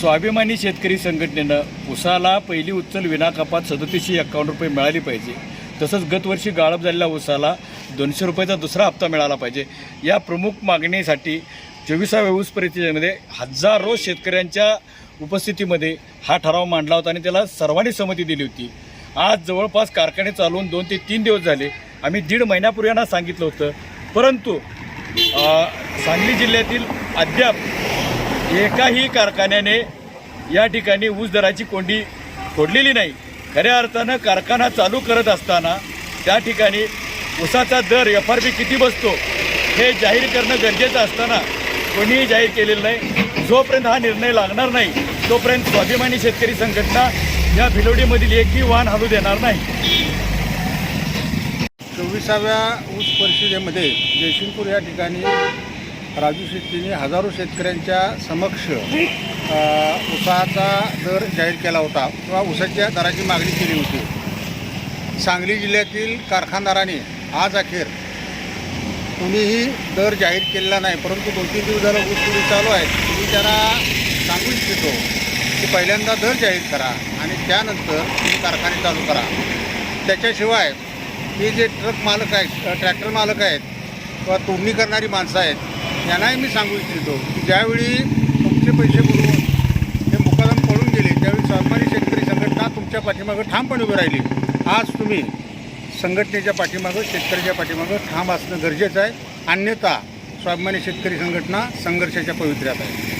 स्वाभिमानी शेतकरी संघटनेनं उसाला पहिली उचल विनाकपात सदतीसशे एक्कावन्न रुपये मिळाली पाहिजे. तसंच गतवर्षी गाळप झालेल्या उसाला दोनशे रुपयाचा दुसरा हप्ता मिळाला पाहिजे. या प्रमुख मागणीसाठी चोवीसाव्या ऊस परिषदेमध्ये हजारो शेतकऱ्यांच्या उपस्थितीमध्ये हा ठराव मांडला होता आणि त्याला सर्वांनी संमती दिली होती. आज जवळपास कारखाने चालवून दोन ते तीन दिवस झाले. आम्ही दीड महिन्यापूर्वी यांना सांगितलं होतं. परंतु सांगली जिल्ह्यातील अद्याप एकाही कारखान्याने या ठिकाणी ऊस दराची कोंडी फोडलेली नाही. खऱ्या अर्थानं कारखाना चालू करत असताना त्या ठिकाणी ऊसाचा दर एफ आर पी किती बसतो हे जाहीर करणं गरजेचं असताना कोणीही जाहीर केलेलं नाही. जोपर्यंत हा निर्णय लागणार नाही तोपर्यंत स्वाभिमानी शेतकरी संघटना या भिलोडीमधील एकही वाहन हलू देणार नाही. चोवीसाव्या ऊस परिषदेमध्ये जयसिंगपूर या ठिकाणी राजू शेट्टीने हजारो शेतकऱ्यांच्या समक्ष उसाचा दर जाहीर केला होता किंवा ऊसाच्या दराची मागणी केली होती. सांगली जिल्ह्यातील कारखानदाराने आज अखेर कुणीही दर जाहीर केलेला नाही परंतु दोन तीन दिवस झालं ऊस तुरी चालू आहे. तुम्ही त्यांना सांगू इच्छितो की पहिल्यांदा दर जाहीर करा आणि त्यानंतर तुम्ही कारखाने चालू करा. त्याच्याशिवाय हे जे ट्रक मालक आहेत ट्रॅक्टर मालक आहेत किंवा तोडणी करणारी माणसं आहेत यांनाही मी सांगू इच्छितो की ज्यावेळी तुमचे पैसे बुडवून हे मुकादम पळून गेले त्यावेळी स्वाभिमानी शेतकरी संघटना तुमच्या पाठीमागं ठामपणे उभी राहिली. आज तुम्ही संघटनेच्या पाठीमागं शेतकऱ्याच्या पाठीमागं ठाम असणं गरजेचं आहे. अन्यथा स्वाभिमानी शेतकरी संघटना संघर्षाच्या पवित्र्यात आहे.